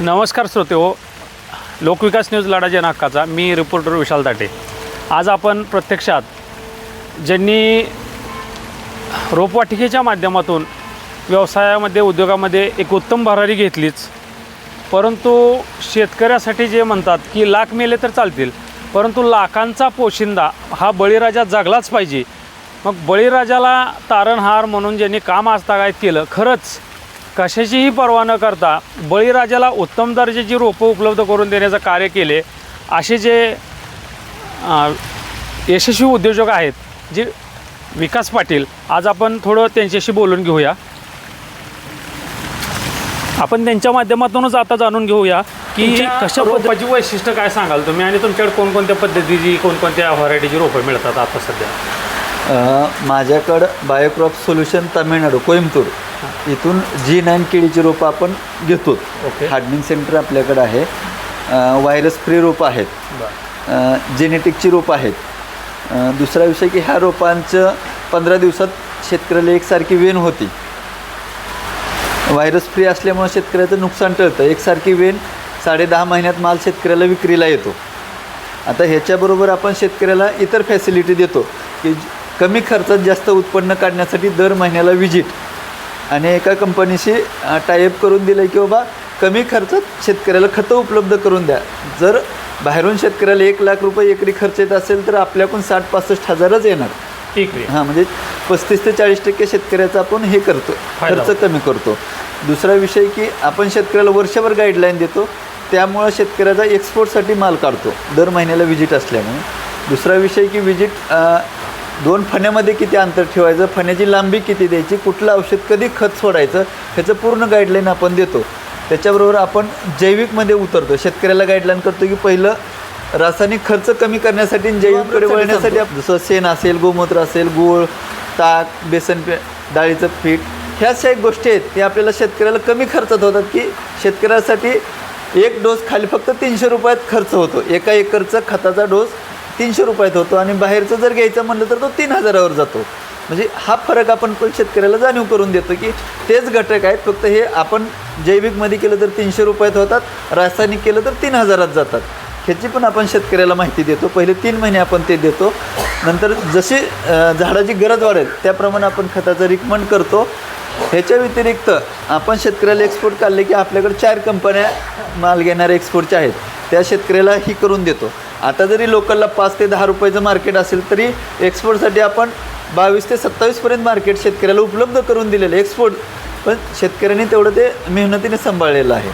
नमस्कार श्रोते हो. लोकविकास न्यूज लढा नाकाचा मी रिपोर्टर विशाल दाटे. आज आपण प्रत्यक्षात ज्यांनी रोपवाटिकेच्या माध्यमातून व्यवसायामध्ये उद्योगामध्ये एक उत्तम भरारी घेतलीच परंतु शेतकऱ्यासाठी जे म्हणतात की लाख मेले तर चालतील परंतु लाखांचा पोशिंदा हा बळीराजा जगलाच पाहिजे. मग बळीराजाला तारणहार म्हणून ज्यांनी काम आजतागायत केलं खरंच कशाचीही पर्वा न करता बळीराजाला उत्तम दर्जाची रोपं उपलब्ध करून देण्याचं कार्य केले असे जे यशस्वी उद्योजक आहेत जे विकास पाटील आज आपण थोडं त्यांच्याशी बोलून घेऊया. आपण त्यांच्या माध्यमातूनच आता जाणून घेऊया की कशा रोपाची वैशिष्ट्य काय सांगाल तुम्ही? आणि तुमच्याकडे कोणकोणत्या पद्धतीची कोणकोणत्या व्हरायटीची रोपं मिळतात आता सध्या? माझ्याकडं बायोक्रॉप सोल्युशन तामिळनाडू कोइंबतूर. इथून जी नाईन केळीची रोपं आपण घेतो. ओके. हार्डनिंग सेंटर आपल्याकडं आहे. व्हायरस फ्री रोपं आहेत. जेनेटिकची रोपं आहेत. दुसरा विषय की ह्या रोपांचं पंधरा दिवसात शेतकऱ्याला एकसारखी वेण होती. व्हायरस फ्री असल्यामुळे शेतकऱ्याचं नुकसान टळतं. एकसारखी वेण साडे दहा महिन्यात माल शेतकऱ्याला विक्रीला येतो. आता ह्याच्याबरोबर आपण शेतकऱ्याला इतर फॅसिलिटी देतो. की कमी खर्चात जास्त उत्पन्न काढण्यासाठी दर महिन्याला विजिट. आणि एका कंपनीशी टायअप करून दिलं की बाबा कमी खर्चात शेतकऱ्याला खतं उपलब्ध करून द्या. जर बाहेरून शेतकऱ्याला एक लाख रुपये एकरी खर्च येत असेल तर आपल्याकडून साठ पासष्ट हजारच येणार. ठीक आहे हां म्हणजे पस्तीस ते चाळीस टक्के शेतकऱ्याचा आपण हे करतो खर्च कमी करतो. दुसरा विषय की आपण शेतकऱ्याला वर्षभर गाईडलाईन देतो त्यामुळं शेतकऱ्याचा एक्सपोर्टसाठी माल काढतो दर महिन्याला विजिट असल्यामुळे. दुसरा विषय की विजिट दोन फण्यामध्ये किती अंतर ठेवायचं? फण्याची लांबी किती द्यायची? कुठलं औषध कधी खत सोडायचं? ह्याचं पूर्ण गाईडलाईन आपण देतो. त्याच्याबरोबर आपण जैविकमध्ये उतरतो. शेतकऱ्याला गाईडलाईन करतो की पहिलं रासायनिक खर्च कमी करण्यासाठी आणि जैविककडे वळण्यासाठी आप- जसं शेण असेल गोमूत्र असेल गूळ ताक बेसन पे डाळीचं पीठ ह्या एक गोष्टी आहेत. ते आपल्याला शेतकऱ्याला कमी खर्चात होतात की शेतकऱ्यासाठी एक डोस खाली फक्त तीनशे रुपयात खर्च होतो. एका एकरचा खताचा डोस तीनशे रुपयात होतो आणि बाहेरचं जर घ्यायचं म्हणलं तर तो तीन हजारावर जातो. म्हणजे हा फरक आपण पण शेतकऱ्याला जाणीव करून देतो की तेच घटक आहेत फक्त हे आपण जैविकमध्ये केलं तर तीनशे रुपयात होतात रासायनिक केलं तर तीन हजारात जातात. ह्याची पण आपण शेतकऱ्याला माहिती देतो. पहिले तीन महिने आपण ते देतो. नंतर जशी झाडाची गरज वाढेल त्याप्रमाणे आपण खताचं रिकमेंड करतो. ह्याच्या व्यतिरिक्त आपण शेतकऱ्याला एक्सपोर्ट काढले की आपल्याकडे चार कंपन्या माल घेणाऱ्या एक्सपोर्टच्या आहेत. त्या शेतकऱ्याला ही करून देतो. आता जरी लोकलला पाच ते दहा रुपयाचं मार्केट असेल तरी एक्सपोर्टसाठी आपण बावीस ते सत्तावीसपर्यंत मार्केट शेतकऱ्याला उपलब्ध करून दिलेलं आहे एक्सपोर्ट पण शेतकऱ्यांनी तेवढं ते मेहनतीने सांभाळलेलं आहे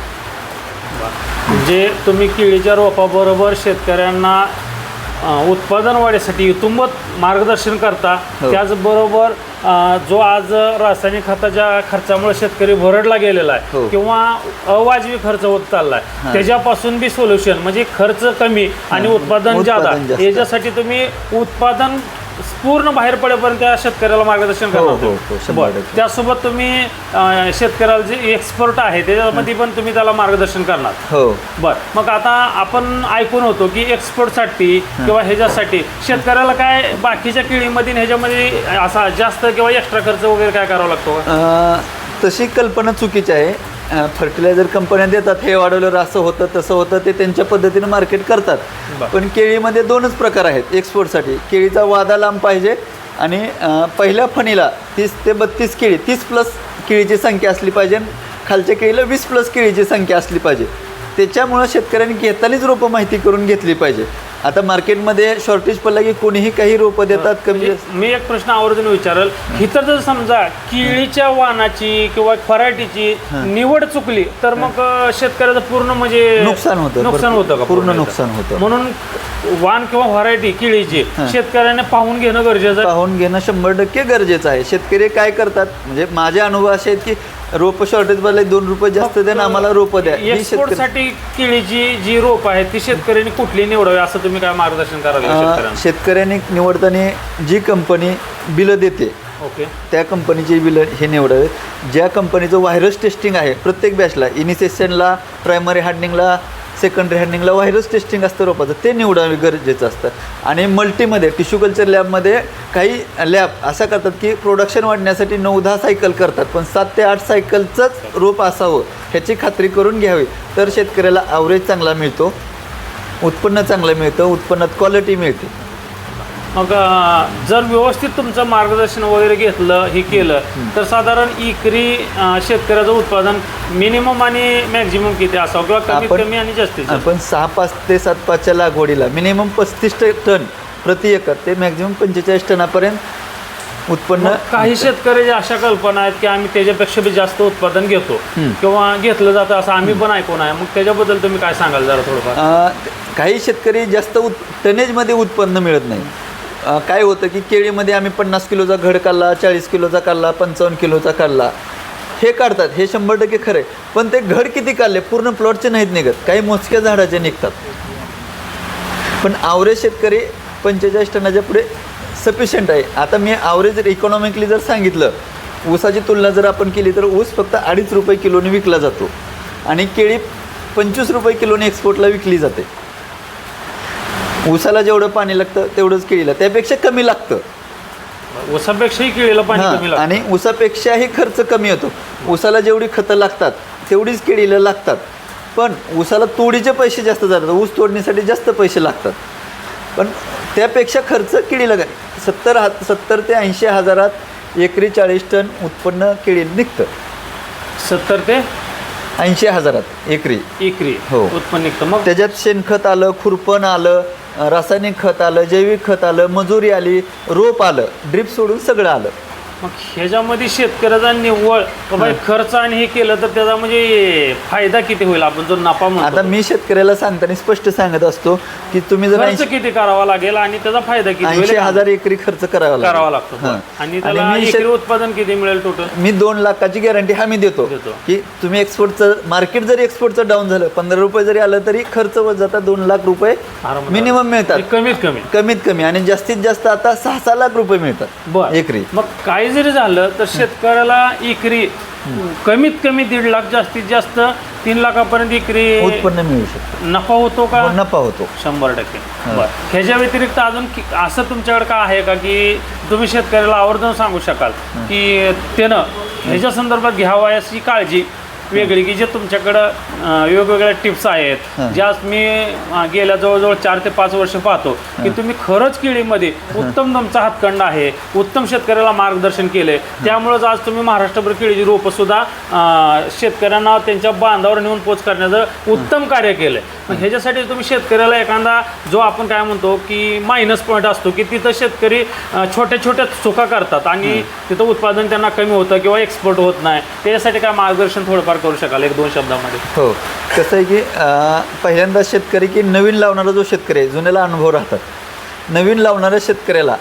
म्हणजे तुम्ही केळीच्या रोपाबरोबर शेतकऱ्यांना उत्पादन वाढीसाठी इतुंबत मार्गदर्शन करता हो. त्याचबरोबर जो आज रासायनिक खताच्या खर्चामुळे शेतकरी भरडला गेलेला आहे हो. किंवा अवाजवी खर्च होत चाललाय. त्याच्यापासून बी सोल्युशन म्हणजे खर्च कमी आणि. उत्पादन उत्पादन जादा जास्त. याच्यासाठी तुम्ही उत्पादन पूर्ण बाहेर पडेपर्यंत त्या शेतकऱ्याला मार्गदर्शन हो, करणार हो. हो, शंभर बरं. टक्के. त्यासोबत तुम्ही अ, शेतकऱ्याला जे एक्सपर्ट आहे त्याच्यामध्ये पण तुम्ही त्याला मार्गदर्शन करणार हो बर मग आता आपण ऐकून होतो की एक्सपोर्टसाठी किंवा ह्याच्यासाठी शेतकऱ्याला काय बाकीच्या केळीमध्ये आणि ह्याच्यामध्ये असा जास्त किंवा एक्स्ट्रा खर्च वगैरे काय करावा लागतो का? अ, तशी कल्पना चुकीची आहे फर्टिलायझर कंपन्या देतात हे वाढवलं असं होतं तसं होतं ते त्यांच्या पद्धतीनं मार्केट करतात. पण केळीमध्ये दोनच प्रकार आहेत एक्सपोर्टसाठी केळीचा वादा लांब पाहिजे आणि पहिल्या फणीला तीस ते बत्तीस केळी तीस प्लस केळीची संख्या असली पाहिजे आणि खालच्या केळीला वीस प्लस केळीची संख्या असली पाहिजे. त्याच्यामुळं शेतकऱ्यांनी घेतानीच रोपं माहिती करून घेतली पाहिजे. आता मार्केटमध्ये शॉर्टेज पडला की कोणीही काही रोपं देतात कमी म्हणजे मी एक प्रश्न आवर्जून विचारल. इथं जर समजा केळीच्या वाणाची किंवा फरायटीची निवड चुकली तर मग अ, शेतकऱ्याचं पूर्ण म्हणजे नुकसान होतं नुकसान होतं का पूर्ण? नुकसान होतं. म्हणून वाण किंवा व्हरायटी केळीची. शेतकऱ्याने पाहून घेणं गरजेचं आहे. पाहून घेणं शंभर टक्के गरजेचं आहे. शेतकरी काय करतात? म्हणजे माझे अनुभव असे आहेत की रोपं शॉर्टेज बदले दोन रुपये जास्त द्या ना आम्हाला रोपं द्या. ही शेतकरी एक्सपोर्टसाठी केळीची जी रोप आहे ती शेतकऱ्यांनी कुठली निवडावी असं तुम्ही काय मार्गदर्शन अं, शेतकऱ्यांना? शेतकऱ्यांनी निवडताना जी कंपनी बिलं देते ओके. त्या कंपनीची बिलं हे निवडावे. ज्या कंपनीचं व्हायरस टेस्टिंग आहे प्रत्येक बॅचला इनिसेशनला प्रायमरी हार्डनिंगला सेकंडरी हँडिंगला व्हायरस टेस्टिंग असतं रोपाचं. ते निवडावे गरजेचं असतं. आणि मल्टीमध्ये टिश्यू कल्चर लॅबमध्ये काही लॅब असा करतात की प्रोडक्शन वाढण्यासाठी नऊ दहा सायकल करतात. पण सात ते आठ सायकलचंच रोप असावं ह्याची खात्री करून घ्यावी. तर शेतकऱ्याला ॲव्हरेज चांगला मिळतो उत्पन्न चांगलं मिळतं उत्पन्नात क्वालिटी मिळते. मग जर व्यवस्थित तुमचं मार्गदर्शन वगैरे घेतलं हे केलं तर साधारण इकरी शेतकऱ्याचं उत्पादन मिनिमम आणि मॅक्झिमम किती असावं किंवा कमीत आपण- कमी आणि जास्तीत जास्त? आपण सहा पाच ते सात पाचच्या लागवडीला मिनिमम पस्तीस टन प्रति एकर ते मॅक्झिमम पंचेचाळीस टनापर्यंत उत्पन्न मग काही शेतकऱ्याची अशा कल्पना आहेत की आम्ही त्याच्यापेक्षा बी जास्त उत्पादन घेतो. किंवा घेतलं जातं असं आम्ही पण ऐकून आहे. मग त्याच्याबद्दल तुम्ही काय सांगाल जरा थोडंफार? अं, काही शेतकरी जास्त उत टनेजमध्ये उत्पन्न मिळत नाही. काय होतं की केळीमध्ये आम्ही पन्नास किलोचा घड काढला चाळीस किलोचा काढला पंचावन्न किलोचा काढला. हे काढतात हे शंभर टक्के खरं आहे. पण ते घड किती काढले? पूर्ण प्लॉटचे नाहीत निघत. काही मोजक्या झाडाचे निघतात. पण आवरेज शेतकरी पंचेचाळीस टनाच्या पुढे सफिशियंट आहे. आता मी आवरेज इकॉनॉमिकली जर सांगितलं ऊसाची तुलना जर आपण केली तर ऊस फक्त अडीच रुपये किलोने विकला जातो. आणि केळी पंचवीस रुपये किलोने एक्सपोर्टला विकली जाते. ऊसाला जेवढं पाणी लागतं तेवढंच केळीला. त्यापेक्षा कमी लागतं. ऊसापेक्षाही केळीला पाणी हां, कमी लागतं. आणि ऊसापेक्षाही खर्च कमी होतो. ऊसाला जेवढी खतं लागतात तेवढीच केळीला लागतात. पण ऊसाला तोडीचे पैसे जास्त जातात. ऊस तोडणीसाठी जास्त पैसे लागतात. पण त्यापेक्षा खर्च केळीला काय सत्तर हा सत्तर ते ऐंशी हजारात एकरी चाळीस टन उत्पन्न केळी निघतं. सत्तर ते ऐंशी हजारात एकरी. एकरी हो. उत्पन्न निघतं. मग त्याच्यात शेणखत आलं खुरपण आलं रासायनिक खत आलं जैविक खत आलं मजुरी आली रोप आलं ड्रीप सोडून सगळं आलं. मग ह्याच्यामध्ये शेतकऱ्याचा निव्वळ हे. खर्च आणि हे केलं तर त्याचा म्हणजे फायदा किती होईल? आपण जो नफा आता म्हणतो मी शेतकऱ्याला सांगताना स्पष्ट सांगत असतो की तुम्ही जर खर्च किती करावा लागेल आणि त्याचा फायदा किती ऐंशी हजार एकरी खर्च करावा लागेल. करावा लागतो. हां. आणि त्याला मी एकरी शेत- उत्पादन किती मिळेल टोटल मी दोन लाखाची गॅरंटी हमी देतो. देतो. की तुम्ही एक्सपोर्टचं मार्केट जरी एक्सपोर्टचं डाऊन झालं पंधरा रुपये जरी आलं तरी खर्च व जाता दोन लाख रुपये आरामात. मिनिमम मिळतात. कमीत कमी. कमीत कमी. आणि जास्तीत जास्त आता सहा सहा लाख रुपये मिळतात बर. एकरी. मग काही जरी झालं तर शेतकऱ्याला एकरी कमीत कमी दीड लाख जास्तीत जास्त तीन लाखापर्यंत एकरी उत्पन्न मिळू शकतं. नफा होतो का? नफा होतो. शंभर टक्के. हा. बर. ह्याच्या व्यतिरिक्त अजून कि- असं तुमच्याकडे काय आहे का की तुम्ही शेतकऱ्याला आवर्जून सांगू शकाल की त्यानं ह्याच्या संदर्भात घ्यावा अशी काळजी वेगळी की जे तुमच्याकडं अं, वेगवेगळ्या टिप्स आहेत. ज्या मी अं, गेल्या जवळजवळ चार ते पाच वर्ष पाहतो की तुम्ही खरंच केळीमध्ये उत्तम तुमचा हातखंड आहे उत्तम शेतकऱ्याला मार्गदर्शन केले त्यामुळेच आज तुम्ही महाराष्ट्रभर केळीची रोपं सुद्धा अं, शेतकऱ्यांना त्यांच्या बांधावर नेऊन पोच करण्याचं उत्तम कार्य केलंय. मग ह्याच्यासाठी तुम्ही शेतकऱ्याला एखादा जो आपण काय म्हणतो की मायनस पॉईंट असतो की तिथं शेतकरी अं, छोट्या छोट्या चुका करतात आणि तिथं उत्पादन त्यांना कमी होतं किंवा एक्सपोर्ट होत नाही. त्याच्यासाठी काय मार्गदर्शन थोडंफार करू शकाल एक दोन शब्दामध्ये. हो. कसं आहे की पहिल्यांदा शेतकरी की नवीन लावणारा जो शेतकरी आहे जुन्याला अनुभव राहतात. नवीन लावणाऱ्या शेतकऱ्याला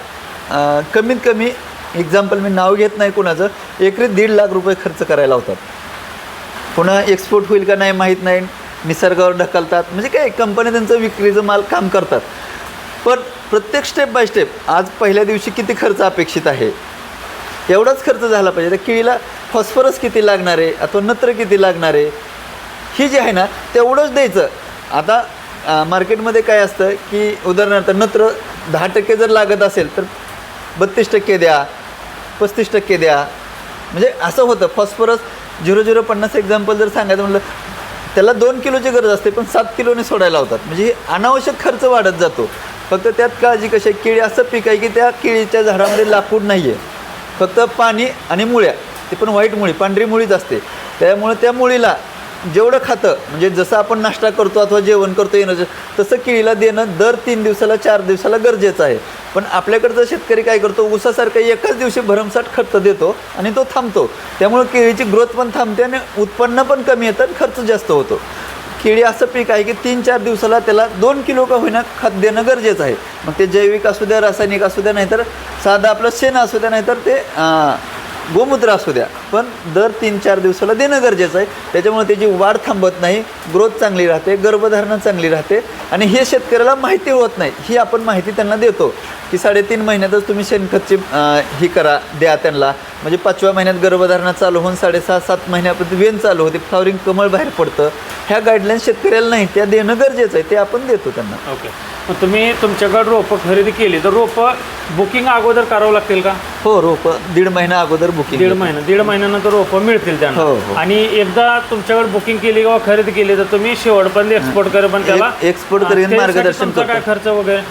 कमीत कमी एक्झाम्पल मी नाव घेत नाही कुणाचं एकरी दीड लाख रुपये खर्च करायला होतात पुन्हा एक्सपोर्ट होईल का नाही माहीत नाही निसर्गावर ढकलतात. म्हणजे काय कंपनी त्यांचं विक्रीचं माल काम करतात. पण प्रत्येक स्टेप बाय स्टेप आज पहिल्या दिवशी किती खर्च अपेक्षित आहे? एवढाच खर्च झाला पाहिजे. त्या केळीला फॉस्फरस किती लागणार आहे? अथवा नत्र किती लागणार आहे? ही जी आहे ना तेवढंच द्यायचं. आता मार्केटमध्ये काय असतं की उदाहरणार्थ नत्र दहा टक्के जर लागत असेल तर बत्तीस टक्के द्या पस्तीस टक्के द्या. म्हणजे असं होतं. फॉस्फरस झिरो झिरो पन्नास एक्झाम्पल जर सांगायचं म्हटलं त्याला दोन किलोची गरज असते पण सात किलोने सोडायला होतात म्हणजे हे अनावश्यक खर्च वाढत जातो. फक्त त्यात काळजी कशी आहे? केळी असं पीक आहे की त्या केळीच्या झाडामध्ये लाकूड नाही आहे फक्त पाणी आणि मुळ्या. ते पण व्हाईट मुळी पांढरी मुळीच असते. त्यामुळे त्या मुळीला जेवढं खातं म्हणजे जसं आपण नाश्ता करतो अथवा जेवण करतो येणं तसं केळीला देणं दर तीन दिवसाला चार दिवसाला गरजेचं आहे. पण आपल्याकडचा शेतकरी काय करतो ऊसासारखं एकाच दिवशी भरमसाठ खत देतो आणि तो थांबतो. त्यामुळे केळीची ग्रोथ पण थांबते आणि उत्पन्न पण कमी येतं आणि खर्च जास्त होतो. केळी असं पीक आहे की तीन चार दिवसाला त्याला दोन किलो का होईना खत देणं गरजेचं आहे. मग ते जैविक असू द्या रासायनिक असू द्या नाहीतर साधं आपलं शेण असू द्या नाहीतर ते गोमूत्र असू द्या. पण दर तीन चार दिवसाला देणं गरजेचं आहे. त्याच्यामुळे त्याची वाढ थांबत नाही ग्रोथ चांगली राहते गर्भधारणा चांगली राहते आणि हे शेतकऱ्याला माहिती होत नाही. ही आपण माहिती त्यांना देतो की साडेतीन महिन्यातच तुम्ही शेणखतची ही करा द्या त्यांना. म्हणजे पाचव्या महिन्यात गर्भधारणा चालू होऊन साडेसहा सात महिन्यापर्यंत वेन चालू होते फ्लॉवरिंग कमळ बाहेर पडतं. ह्या गाईडलाईन्स शेतकऱ्याला नाही त्या देणं गरजेचं आहे ते आपण देतो त्यांना. ओके. मग तुम्ही तुमच्याकडे रोपं खरेदी केली तर रोपं बुकिंग अगोदर करावं लागतील का? हो रोप दीड महिना अगोदर बुकिंग दीड महिना दीड महिन्यानंतर रोपं मिळतील हो, त्यांना. हो. आणि एकदा तुमच्याकडे बुकिंग केली किंवा खरेदी केली तर तुम्ही शेवटपर्यंत एक्सपोर्ट करे पण त्याला. एक- export करेन, हा, त्याच्यासाठी मार्गदर्शन तुमचा काय करतो. खर्च वगैरे?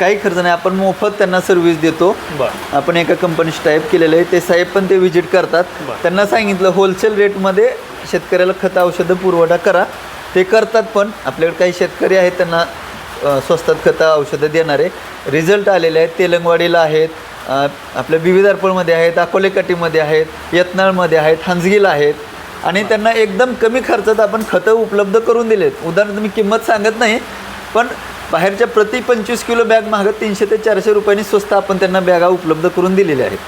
काही खर्च नाही आपण मोफत त्यांना सर्व्हिस देतो. बरं. आपण एका कंपनीशी टाईप केलेलं आहे ते साहेब पण ते व्हिजिट करतात. बरं. त्यांना सांगितलं होलसेल रेटमध्ये शेतकऱ्याला खत औषधं पुरवठा करा. ते करतात पण आपल्याकडे काही शेतकरी आहेत त्यांना स्वस्तात खतं औषधं देणारे. रिझल्ट आलेले आहेत. तेलंगवाडीला आहेत. आपल्या बिविदारपूरमध्ये आहेत अकोलेकाटीमध्ये आहेत यत्नाळमध्ये आहेत हांजगीला आहेत. आणि त्यांना एकदम कमी खर्चात आपण खतं उपलब्ध करून दिलेत. उदाहरणार्थ मी किंमत सांगत नाही पण बाहेरच्या प्रति पंचवीस किलो बॅग महागत तीनशे ते चारशे रुपयांनी स्वस्त आपण त्यांना बॅगा उपलब्ध करून दिलेल्या आहेत.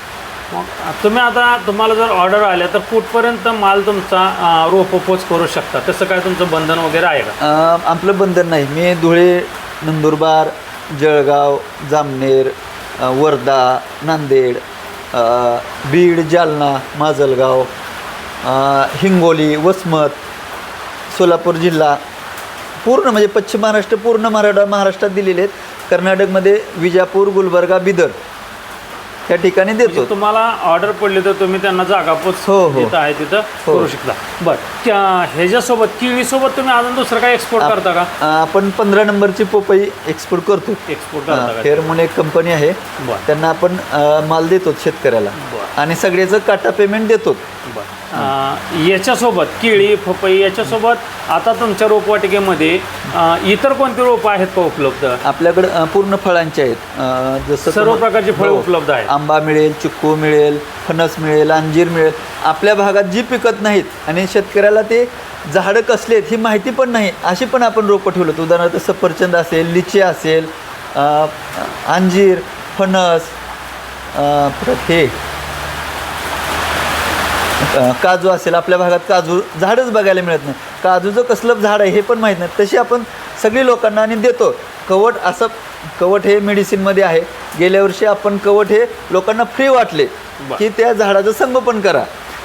मग तुम्ही आता तुम्हाला जर ऑर्डर आल्या तर कुठपर्यंत माल तुमचा रोपोपोच करू शकता? तसं काय तुमचं बंधन वगैरे आहे का? आपलं बंधन नाही. मी धुळे नंदुरबार जळगाव जामनेर वर्धा नांदेड बीड जालना माजलगाव हिंगोली वसमत सोलापूर जिल्हा पूर्ण म्हणजे पश्चिम महाराष्ट्र पूर्ण मराठा महाराष्ट्रात दिलेले आहेत. कर्नाटकमध्ये विजापूर गुलबर्गा बिदर. या ठिकाणी देतो म्हणजे तुम्हाला ऑर्डर पडली तर तुम्ही त्यांना जागा पोच हो, हो. जिथं आहे तिथं हो. करू शकता बरं त्या- ह्याच्यासोबत केळीसोबत तुम्ही अजून दुसरं काय एक्सपोर्ट करता का अं, आपण पंधरा नंबरची पोपई एक्सपोर्ट करतो एक्सपोर्ट करता का फेअर म्हणून एक कंपनी आहे बरं. त्यांना आपण अं, माल देतो शेतकऱ्याला बरं. आणि सगळ्याचं काटा पेमेंट देतो बरं. याच्यासोबत केळी पपई याच्यासोबत आता तुमच्या रोपवाटिकेमध्ये अं, इतर कोणती रोपं आहेत का उपलब्ध आपल्याकडे अं, पूर्ण फळांचे आहेत अं, जसं सर्व तुम्हा- प्रकारची फळं हो. उपलब्ध आहेत. आंबा मिळेल चिक्कू मिळेल फणस मिळेल अंजीर मिळेल आपल्या भागात जी पिकत नाहीत आणि शेतकऱ्याला ते झाडं कसले आहेत ही माहिती पण नाही अशी पण आपण रोपं ठेवलं उदाहरणार्थ सफरचंद असेल लिची असेल अं, अंजीर फणस अं, परत हे काजू असेल आपल्या भागात काजू झाडच बघायला मिळत नाही. काजूचं कसलं झाड आहे हे पण माहीत नाही. तशी आपण सगळी लोकांना आणि देतो. कवट असं कवट हे मेडिसिनमध्ये आहे. गेल्या वर्षी आपण कवट हे लोकांना फ्री वाटले. की त्या झाडाचं संगोपन करा.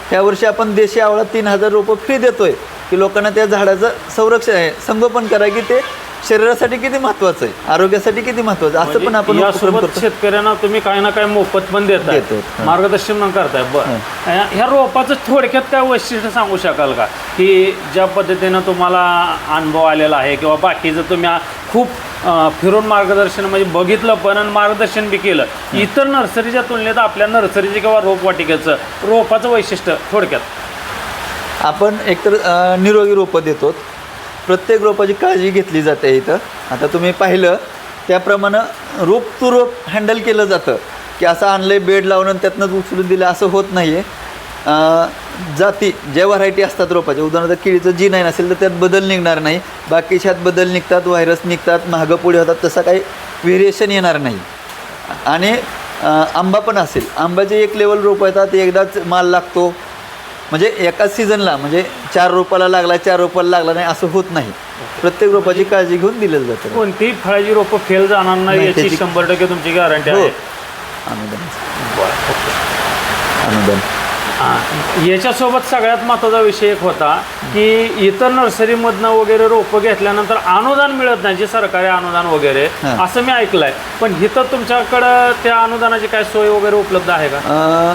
ह्या वर्षी आपण देशी आवळा तीन हजार रुपये फ्री देतोय की लोकांना त्या झाडाचं संरक्षण आहे संगोपन करा की ते शरीरासाठी किती महत्त्वाचं आहे? आरोग्यासाठी किती महत्त्वाचं आहे. असं पण आपण म्हणजे उपक्रम यासोबत करतो. शेतकऱ्यांना तुम्ही काही ना काही मोफत पण देताय. देतो, हां. मार्गदर्शन पण करताय. बरं. ह्या रोपाचं थोडक्यात काय वैशिष्ट्य सांगू शकाल का? की ज्या पद्धतीनं तुम्हाला अनुभव आलेला आहे किंवा बाकीचं तुम्ही आ- खूप अं, फिरून मार्गदर्शन म्हणजे बघितलं पण आणि मार्गदर्शन बी केलं इतर नर्सरीच्या तुलनेत आपल्या नर्सरीचे किंवा रोपवाटिकेचं रोपाचं वैशिष्ट्य थोडक्यात. आपण एकतर अ, निरोगी रोपं देतो प्रत्येक रोपाची काळजी घेतली जाते इथं. आता तुम्ही पाहिलं त्याप्रमाणे रोप टू रोप हँडल केलं जातं. की असं आणलं बेड लावून आणि त्यातनंच उचलून दिलं असं होत नाही आहे जाती ज्या व्हरायटी असतात रोपाच्या उदाहरणार्थ केळीचं जी नाही नसेल तर त्यात बदल निघणार नाही. बाकीच्यात बदल निघतात व्हायरस निघतात महागं पुढे होतात तसा काही व्हेरिएशन येणार नाही. आणि आंबा पण असेल. आंब्याचे एक लेवल रोप येतात एकदाच माल लागतो. म्हणजे एकाच सीझनला म्हणजे चार रोपाला लागला चार रोपाला लागला नाही असं होत नाही. प्रत्येक रोपाची काळजी घेऊन दिलं जातं. कोणतीही फळाची रोपं फेल जाणार नाही नाही, याची त्याची- शंभर टक्के तुमची गॅरंटी हो. आहे. अनुदान. अनुदान. हां. याच्यासोबत सगळ्यात महत्त्वाचा विषय एक होता की इतर नर्सरीमधनं वगैरे रोपं घेतल्यानंतर अनुदान मिळत नाही जे सरकारी अनुदान वगैरे हां. असं मी ऐकलंय. पण इथं तुमच्याकडं त्या अनुदानाची काय सोय वगैरे उपलब्ध आहे का? अ,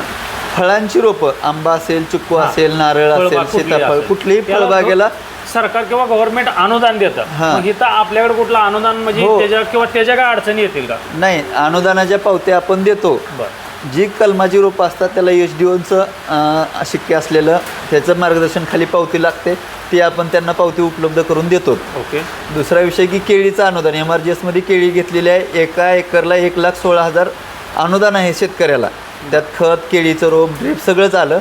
फळांची रोपं आंबा असेल चिक्कू हां. असेल नारळ असेल कुठलीही सीताफळ असेल. कुठलीही त्याला फळबागेला सरकार किंवा गव्हर्नमेंट अनुदान देतं. हां. मग इथं आपल्याकडे कुठलं अनुदान म्हणजे हो. त्याच्या किंवा त्याच्या काय अडचणी येतील का? नाही अनुदानाच्या पावत्या आपण देतो. बरं. जी कलमाची रोपं असतात त्याला एच डी ओचं शिक्के असलेलं त्याचं मार्गदर्शन खाली पावती लागते. ती आपण त्यांना पावती उपलब्ध करून देतो. ओके. दुसरा विषय की केळीचं अनुदान. एम आर जी एसमध्ये केळी घेतलेली आहे. एका एकरला एक लाख सोळा हजार अनुदान आहे शेतकऱ्याला. त्यात खत केळीचं रोप ड्रीप सगळंच आलं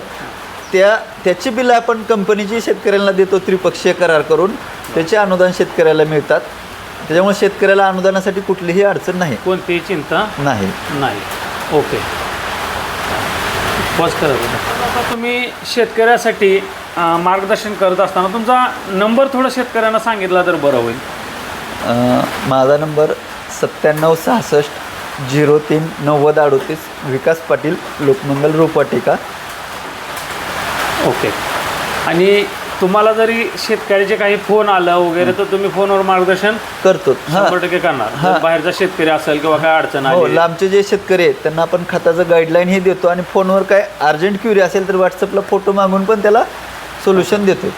त्या त्याची बिलं आपण कंपनीची शेतकऱ्यांना देतो त्रिपक्षीय करार करून. त्याचे अनुदान शेतकऱ्याला मिळतात. त्याच्यामुळे शेतकऱ्याला अनुदानासाठी कुठलीही अडचण नाही. कोणतीही चिंता नाही. नाही. ओके. पॉज होता आता तुम्ही शेतकऱ्यासाठी अं, मार्गदर्शन करत असताना तुमचा नंबर थोडं शेतकऱ्यांना सांगितला तर बरं होईल. अ, माझा नंबर सत्त्याण्णव सहासष्ट झिरो तीन नव्वद अडोतीस विकास पाटील लोकमंगल रोपवाटिका. ओके. आणि तुम्हाला जरी शेतकऱ्याचे काही फोन आलं वगैरे तर तुम्ही फोनवर मार्गदर्शन करतो. शंभर टक्के करणार. बाहेरचा शेतकरी असेल किंवा काय अडचण हो आली. लांबचे जे शेतकरी आहेत त्यांना आपण खताचं गाईडलाईन हे देतो आणि फोनवर काय अर्जंट क्युरी असेल तर व्हॉट्सअपला फोटो मागून पण त्याला सोल्युशन देतो.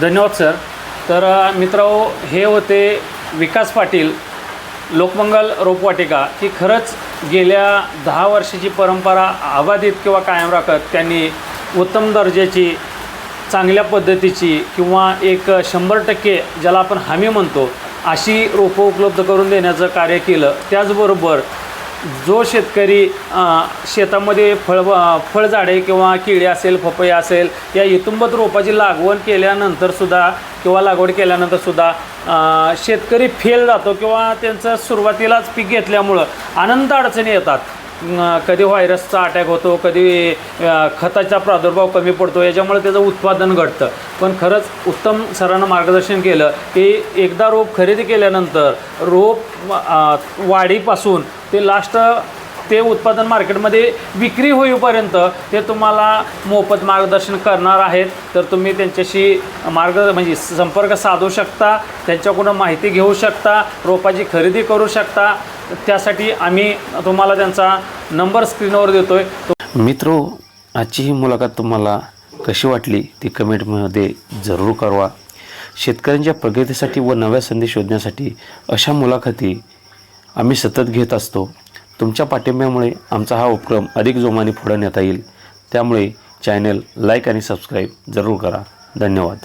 धन्यवाद सर तर मित्र हे होते विकास पाटील लोकमंगल रोपवाटिका की खरंच गेल्या दहा वर्षाची परंपरा अबाधित किंवा कायम राखत त्यांनी उत्तम दर्जाची चांगल्या पद्धतीची किंवा एक शंभर टक्के ज्याला आपण हमी म्हणतो अशी रोपं उपलब्ध करून देण्याचं कार्य केलं. त्याचबरोबर जो शेतकरी शेतामध्ये फळ फळझाडे किंवा किडे असेल पपई असेल या इतुंबत रोपाची लागवण केल्यानंतरसुद्धा किंवा लागवड केल्यानंतरसुद्धा सुद्धा शेतकरी फेल जातो किंवा त्यांचं सुरुवातीलाच पीक घेतल्यामुळं अनंत अडचणी येतात. कधी व्हायरसचा अटॅक होतो कधी खताचा प्रादुर्भाव कमी पडतो याच्यामुळे त्याचं उत्पादन घटतं. पण खरंच उत्तम सरांना मार्गदर्शन केलं की एकदा रोप खरेदी केल्यानंतर रोप वाढीपासून ते लास्ट ते उत्पादन मार्केटमध्ये विक्री होईपर्यंत ते तुम्हाला मोफत मार्गदर्शन करणार आहेत. तर तुम्ही त्यांच्याशी मार्ग म्हणजे संपर्क साधू शकता त्यांच्याकडून माहिती घेऊ शकता रोपाची खरेदी करू शकता. त्यासाठी आम्ही तुम्हाला त्यांचा नंबर स्क्रीनवर देतो आहे मित्रो आजची ही मुलाखत तुम्हाला कशी वाटली ती कमेंटमध्ये जरूर कळवा. शेतकऱ्यांच्या प्रगतीसाठी व नव्या संधी शोधण्यासाठी अशा मुलाखती आम्ही सतत घेत असतो. तुमच्या पाठिंब्यामुळे आमचा हा उपक्रम अधिक जोमाने पुढे नेता येईल. त्यामुळे चॅनल लाईक आणि सबस्क्राईब जरूर करा. धन्यवाद.